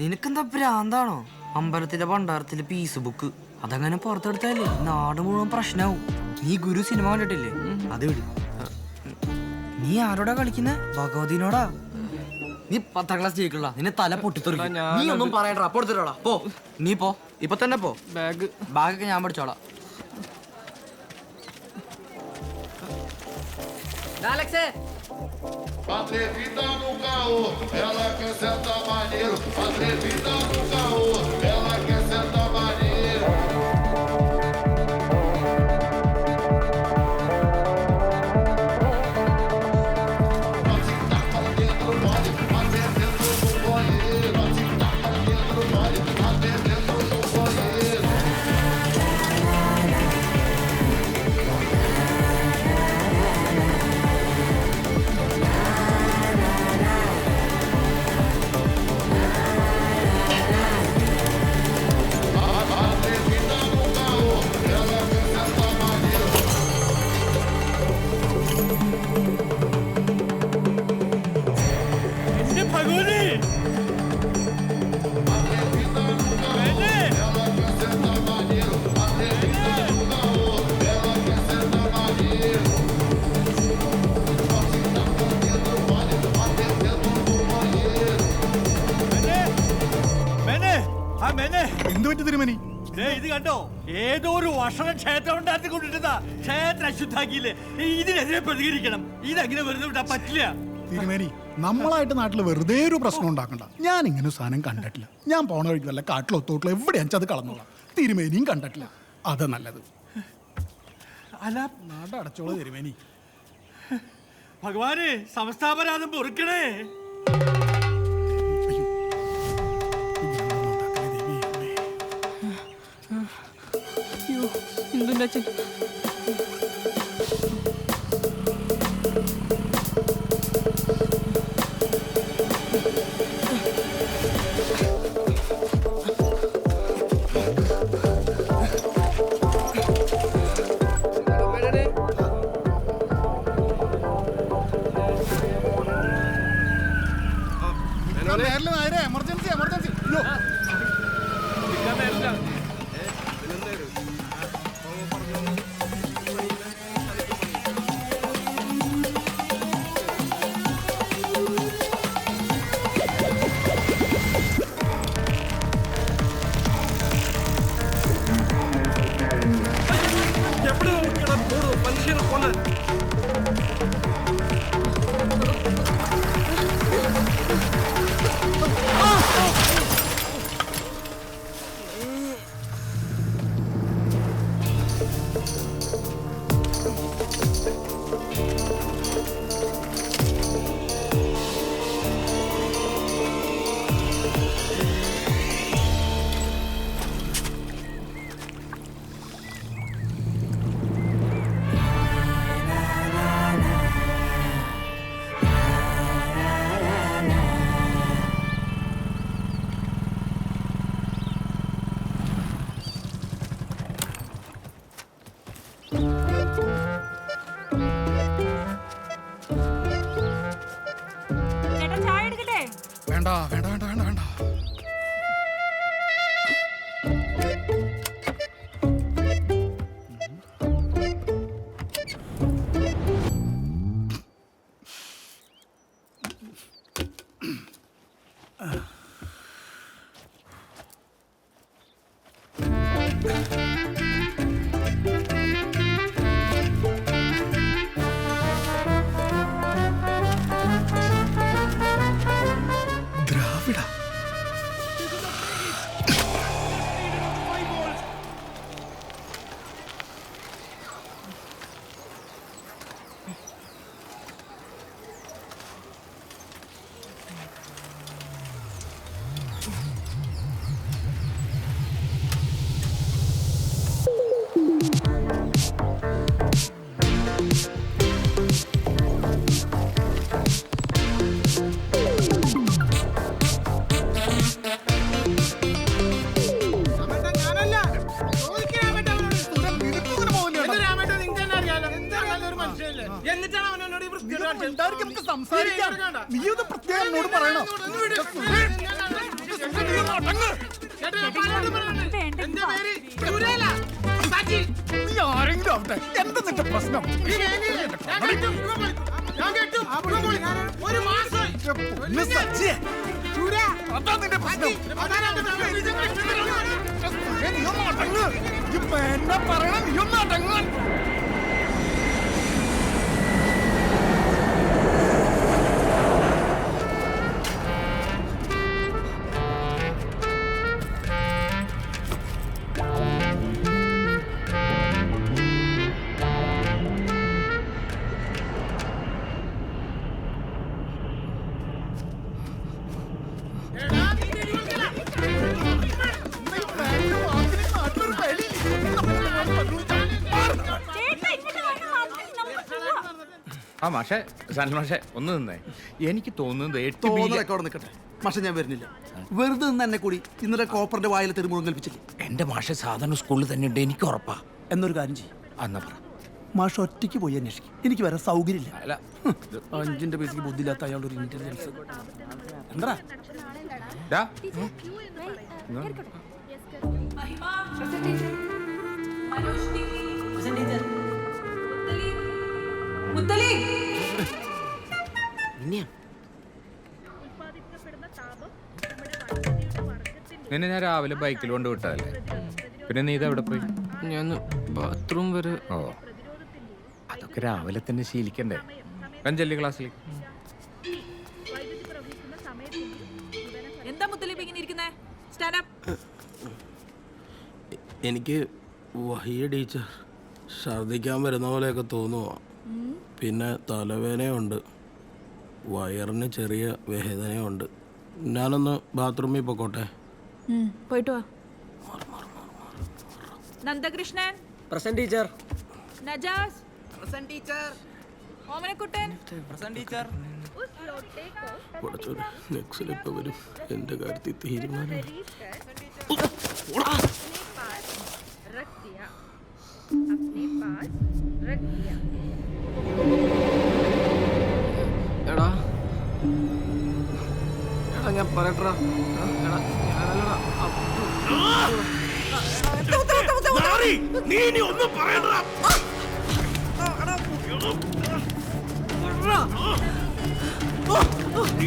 നിനക്കെന്താ ഭ്രാന്താണോ? അമ്പലത്തിലെ ഭണ്ഡാരത്തിലെ piece book അതങ്ങനെ പുറത്തെടുത്താലേ നാട് മുഴുവൻ പ്രശ്നാവും. നീ ഗുരു സിനിമ കണ്ടിട്ടില്ലേ? അത് വിട്. നീ ആരോടാ കളിക്കുന്ന? ഭഗവതിനോടാ? നീ പത്താം ക്ലാസ് ജയിക്കണ്ട നിന്നെ തല പൊട്ടിത്തെറിക്കും. നീ ഒന്നും പറയണ്ടാ. പൊടുത്തിട്ടോടാ പോ. നീ പോ. ഇപ്പൊ തന്നെ പോ. ബാഗ് ബാഗൊക്കെ ഞാൻ പഠിച്ചോളാം Atrevida no ela quer sentar maneiro. Atrevida no caô, കണ്ടോ? ഏതോ ഒരു വർഷണ ക്ഷേത്രം ഉണ്ടാക്കി കൊണ്ടിട്ടതാ ക്ഷേത്രം അശുദ്ധാക്കിയില്ലേ ഇതിനെതിരെ പ്രതികരിക്കണം. ഇതങ്ങനെ വെറുതെ വിടാൻ പറ്റില്ല. തിരുമേനി നമ്മളായിട്ട് നാട്ടിൽ വെറുതെ ഒരു പ്രശ്നം ഉണ്ടാക്കണ്ട. ഞാൻ ഇങ്ങനെ സാധനം കണ്ടിട്ടില്ല. ഞാൻ പോണ വഴിക്ക് വല്ല കാട്ടിലോ തോട്ടിലോ എവിടെ അത് കളന്നോളാം തിരുമേനിയും കണ്ടിട്ടില്ല. അത് നല്ലത്. അല്ല. നാട് അടച്ചോളൂ തിരുമേനി. ഭഗവാന് സംസ്ഥാപരാധം പൊറുക്കണേ. എന്തുണ്ട് അച്ഛൻ ആരെങ്കിലും ആവട്ടെ എന്താ നിന്റെ പ്രശ്നം. അതാ നിന്റെ പ്രശ്നം നീ ഒന്ന് അടങ്ങ്. ഇപ്പൊ എന്നെ പറയണം നീ ഒന്ന് ആ മാഷെ മാഷെ ഒന്ന് നിന്നേ. എനിക്ക് തോന്നുന്നത് എട്ട് ബില്യൺ തോന്നലൊക്കെ അവിടെ നിൽക്കട്ടെ പക്ഷെ ഞാൻ വരുന്നില്ല. വെറുതെ നിന്ന് എന്നെ കൂടി ഇന്നലെ കോപ്പറിന്റെ വായിൽ തെരുമുഴും കൽപ്പിച്ചില്ലേ? എന്റെ മാഷെ സാധാരണ സ്കൂളിൽ തന്നെ ഉണ്ട്. എനിക്ക് ഉറപ്പാ. എന്നൊരു കാര്യം ചെയ്യും. അന്ന പറ. മാഷ് ഒറ്റയ്ക്ക് പോയി അന്വേഷിക്കും. എനിക്ക് വരാൻ സൗകര്യമില്ല. അല്ല. അഞ്ചിന്റെ പൈസക്ക് ബുദ്ധിയില്ലാത്ത അയാളുടെ ഒരു ഇന്റലിജൻസ് എന്താ ഡാ, നിന്നെ ഞാൻ രാവിലെ ബൈക്കിൽ കൊണ്ട് വിട്ടതല്ലേ? പിന്നെ നീ ഇതെവിടെ എവിടെ പോയി? ഞാൻ ബാത്റൂം വരെ. ഓ. അതൊക്കെ രാവിലെ തന്നെ ശീലിക്കണ്ടേ? അഞ്ചല്ലി ക്ലാസ്സിലേക്ക് എന്താ മുത്തലിപ്പ് ഇങ്ങനെ ഇരിക്കുന്നേ? സ്റ്റാൻഡ് അപ്പ് എനിക്ക് വഹിയ ടീച്ചർ ഛർദിക്കാൻ വരുന്ന പോലെയൊക്കെ തോന്നുക പിന്നെ തലവേദനയുണ്ട്. വയറിന് ചെറിയ വേദനയുണ്ട്. ഞാനൊന്ന് ബാത്റൂമിൽ പോയിക്കോട്ടെ പോയിട്ട് വാ. നന്ദകൃഷ്ണൻ. Present teacher. നജാസ്. ഓമനക്കുട്ടൻ. കുറച്ചൊരു നെക്സിലിപ്പോൾ വരും? എന്റെ കാര്യത്തിൽ തീരുമാനം. എടാ. എടാ ഞാൻ പറയട്ടാ എടാ ഞാനല്ലടാ. നീ ഇനി ഒന്നും പറയണ്ട നീ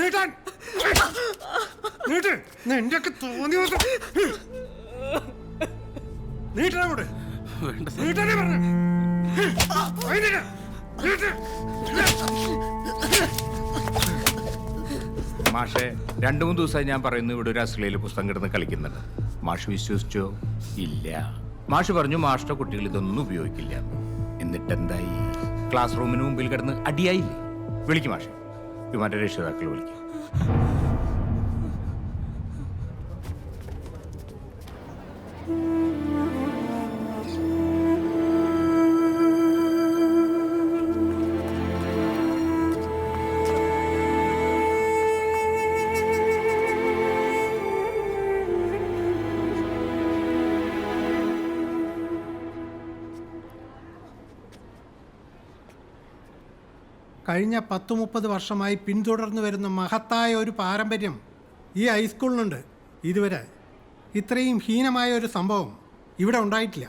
നീട്ടാൻ. നീട്ട്. നിന്റെയൊക്കെ തോന്നി ദിവസം. നീട്ടണ നീട്ടാനേ പറഞ്ഞു. മാഷെ രണ്ടു മൂന്ന് ദിവസമായി ഞാൻ പറയുന്നു ഇവിടെ ഒരു അശ്ലീല പുസ്തകം കിടന്ന് കളിക്കുന്നുണ്ട്. മാഷ് വിശ്വസിച്ചോ? ഇല്ല. മാഷ് പറഞ്ഞു മാഷിന്റെ കുട്ടികൾ ഇതൊന്നും ഉപയോഗിക്കില്ല. എന്നിട്ട് എന്തായി ക്ലാസ് റൂമിന് മുമ്പിൽ കിടന്ന് അടിയായില്ലേ? വിളിക്കും മാഷെ. ഇവന്റെ രക്ഷിതാക്കൾ വിളിക്കും. കഴിഞ്ഞ പത്ത് മുപ്പത് വർഷമായി പിന്തുടർന്നു വരുന്ന മഹത്തായ ഒരു പാരമ്പര്യം ഈ ഹൈസ്കൂളിനുണ്ട് ഇതുവരെ ഇത്രയും ഹീനമായ ഒരു സംഭവം ഇവിടെ ഉണ്ടായിട്ടില്ല.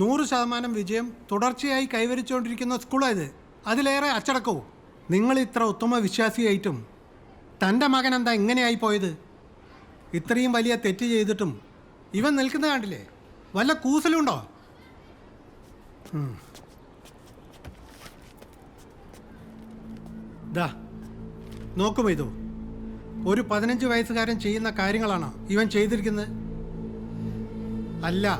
നൂറ് ശതമാനം വിജയം തുടർച്ചയായി കൈവരിച്ചുകൊണ്ടിരിക്കുന്ന സ്കൂളായത് അതിലേറെ അച്ചടക്കവും നിങ്ങൾ ഇത്ര ഉത്തമ വിശ്വാസിയായിട്ടും തന്റെ മകൻ എന്താ ഇങ്ങനെയായി പോയത്? ഇത്രയും വലിയ തെറ്റ് ചെയ്തിട്ടും ഇവൻ നിൽക്കുന്ന കണ്ടില്ലേ? വല്ല കൂസലുണ്ടോ? ദാ നോക്കും ഇതു? ഒരു പതിനഞ്ച് വയസ്സുകാരൻ ചെയ്യുന്ന കാര്യങ്ങളാണോ ഇവൻ ചെയ്തിരിക്കുന്നത്? അല്ല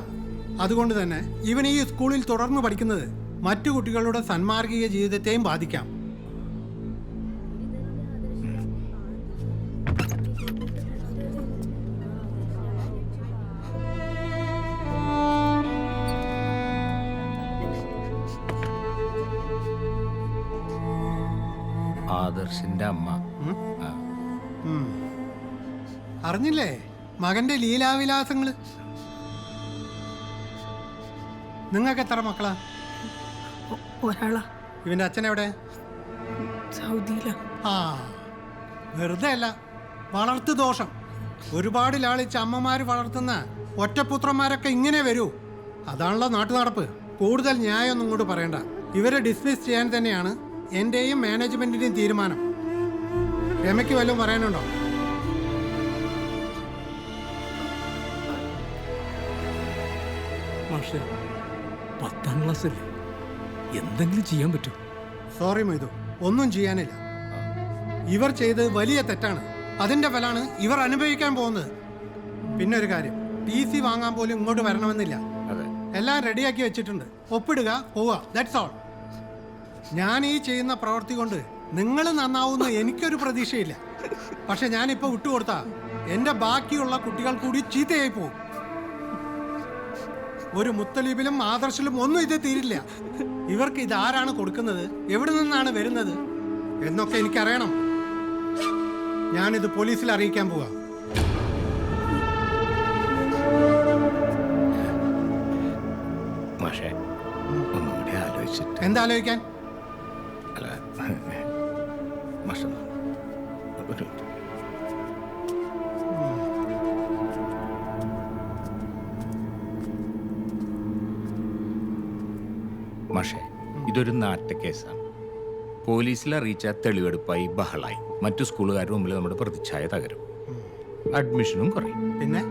അതുകൊണ്ട് തന്നെ ഇവൻ ഈ സ്കൂളിൽ തുടർന്ന് പഠിക്കുന്നത് മറ്റു കുട്ടികളുടെ സന്മാർഗിക ജീവിതത്തെയും ബാധിക്കാം. ആദർശിന്റെ അമ്മ. ആ. അറിഞ്ഞില്ലേ? മകന്റെ ലീലാവിലാസങ്ങൾ. നിങ്ങൾക്ക് എത്ര മക്കളാ? ഒരാളാ. ഇവന്റെ അച്ഛൻ എവിടെ സൗദിയിലാ. ആ. വെറുതെ അല്ല വളർത്തു ദോഷം. ഒരുപാട് ലാളിച്ച് അമ്മമാര് വളർത്തുന്ന ഒറ്റപുത്രന്മാരൊക്കെ ഇങ്ങനെ വരൂ. അതാണല്ലോ നാട്ടു നടപ്പ് കൂടുതൽ ന്യായമൊന്നും ഇങ്ങോട്ട് പറയണ്ട. ഇവരെ ഡിസ്മിസ് ചെയ്യാൻ തന്നെയാണ് എന്റെയും മാനേജ്മെന്റിന്റെയും തീരുമാനം. രമയ്ക്ക് വല്ലതും പറയാനുണ്ടോ? മാഷെ പത്താം ക്ലാസ് എന്തെങ്കിലും ചെയ്യാൻ പറ്റും? സോറി മൊയ്തു ഒന്നും ചെയ്യാനില്ല. ഇവർ ചെയ്ത് വലിയ തെറ്റാണ്. അതിന്റെ ഫലമാണ് ഇവർ അനുഭവിക്കാൻ പോകുന്നത്. പിന്നെ ഒരു കാര്യം ടി സി വാങ്ങാൻ പോലും ഇങ്ങോട്ട് വരണമെന്നില്ല. അതെ. എല്ലാം റെഡിയാക്കി വെച്ചിട്ടുണ്ട്. ഒപ്പിടുക പോവുക ദാറ്റ്സ് ഓൾ ഞാൻ ഈ ചെയ്യുന്ന പ്രവൃത്തി കൊണ്ട് നിങ്ങൾ നന്നാവുന്ന എനിക്കൊരു പ്രതീക്ഷയില്ല. പക്ഷെ ഞാനിപ്പോൾ വിട്ടുകൊടുത്ത എന്റെ ബാക്കിയുള്ള കുട്ടികൾ കൂടി ചീത്തയായി പോകും ഒരു മുത്തലീബിലും ആദർശിലും ഒന്നും ഇത് തീരില്ല. ഇവർക്ക് ഇത് ആരാണ് കൊടുക്കുന്നത്? എവിടെ നിന്നാണ് വരുന്നത്? എന്നൊക്കെ എനിക്കറിയണം. ഞാനിത് പോലീസിൽ അറിയിക്കാൻ പോവാ. മാഷെ ആലോചിച്ചിട്ട്. എന്താ ആലോചിക്കാൻ? മാഷ ഒരു മാഷെ ഇതൊരു നാട്ടക്കേസാണ് പോലീസിൽ അറിയിച്ച തെളിവെടുപ്പായി ബഹളായി. മറ്റു സ്കൂളുകാരുടെ മുമ്പിൽ നമ്മുടെ പ്രതിച്ഛായ തകരും. അഡ്മിഷനും കുറയും. പിന്നെ?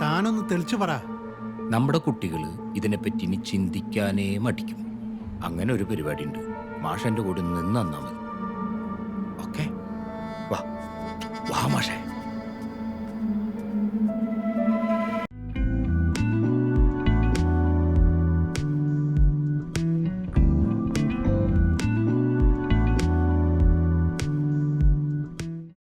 താനൊന്ന് തെളിച്ചു പറ. നമ്മുടെ കുട്ടികൾ ഇതിനെപ്പറ്റി ഇനി ചിന്തിക്കാനേ മടിക്കും. അങ്ങനെ ഒരു പരിപാടി ഉണ്ട് മാഷന്റെ കൂടെ നിന്നാ മതി. ഓക്കെ? വാ. വാ മാഷേ.